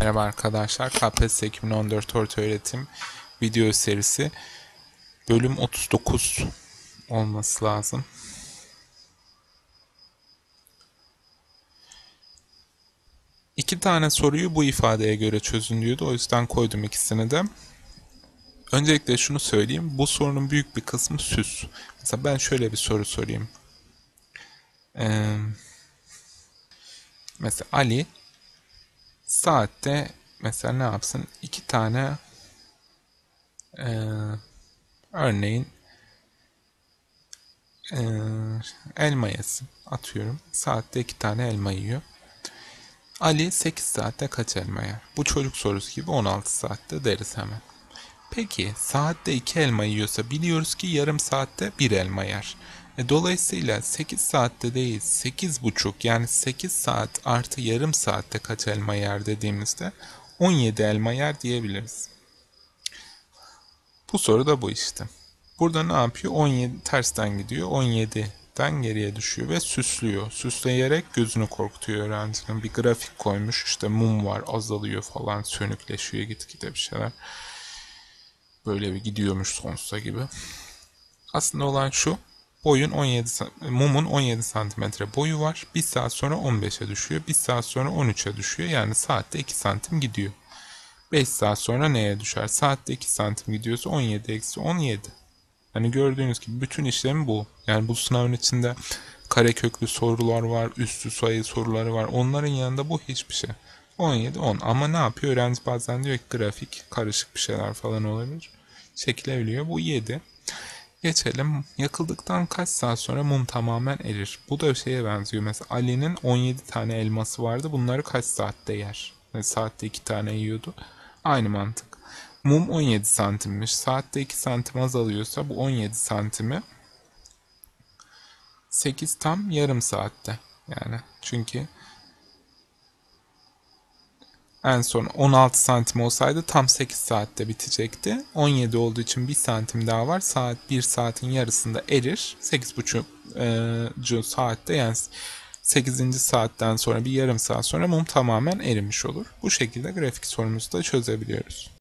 Merhaba arkadaşlar. KPSS 2014 Ortaöğretim video serisi bölüm 39 olması lazım. İki tane soruyu bu ifadeye göre çözün diyordu. O yüzden koydum ikisini de. Öncelikle şunu söyleyeyim. Bu sorunun büyük bir kısmı süs. Mesela ben şöyle bir soru sorayım. Ee, mesela Ali saatte mesela ne yapsın? İki tane eee, örneğin eee, elma yesin. Atıyorum. Saatte iki tane elma yiyor. Ali 8 saatte kaç elma yer? Bu çocuk sorusu gibi 16 saatte deriz hemen. Peki saatte 2 elma yiyorsa biliyoruz ki yarım saatte 1 elma yer. E, dolayısıyla 8 saatte değil 8,5 yani 8 saat artı yarım saatte kaç elma yer dediğimizde 17 elma yer diyebiliriz. Bu soru da bu işte. Burada ne yapıyor? 17 tersten gidiyor. 17'den geriye düşüyor ve süslüyor. Süsleyerek gözünü korkutuyor öğrencinin. Bir grafik koymuş. İşte mum var azalıyor falan sönükleşiyor gitgide bir şeyler. Böyle bir gidiyormuş sonsuza gibi. Aslında olan şu. Boyun 17 sa- mumun 17 santimetre boyu var. Bir saat sonra 15'e düşüyor. Bir saat sonra 13'e düşüyor. Yani saatte 2 santim gidiyor. 5 saat sonra neye düşer? Saatte 2 santim gidiyorsa 17 eksi 17. Yani gördüğünüz gibi bütün işlem bu. Yani bu sınavın içinde kareköklü sorular var, üstü sayı soruları var. Onların yanında bu hiçbir şey. 17, 10. Ama ne yapıyor? Öğrenci bazen diyor ki grafik, karışık bir şeyler falan olabilir. Çekilebiliyor. Bu 7. Geçelim. Yakıldıktan kaç saat sonra mum tamamen erir? Bu da şeye benziyor. Mesela Ali'nin 17 tane elması vardı. Bunları kaç saatte yer? Yani saatte 2 tane yiyordu. Aynı mantık. Mum 17 santimmiş. Saatte 2 santim azalıyorsa bu 17 santimi 8 tam yarım saatte. Yani çünkü en son 16 santim olsaydı tam 8 saatte bitecekti. 17 olduğu için 1 santim daha var. Saat 1 saatin yarısında erir. 8,5 e, saatte yani 8. saatten sonra bir yarım saat sonra mum tamamen erimiş olur. Bu şekilde grafik sorumuzu da çözebiliyoruz.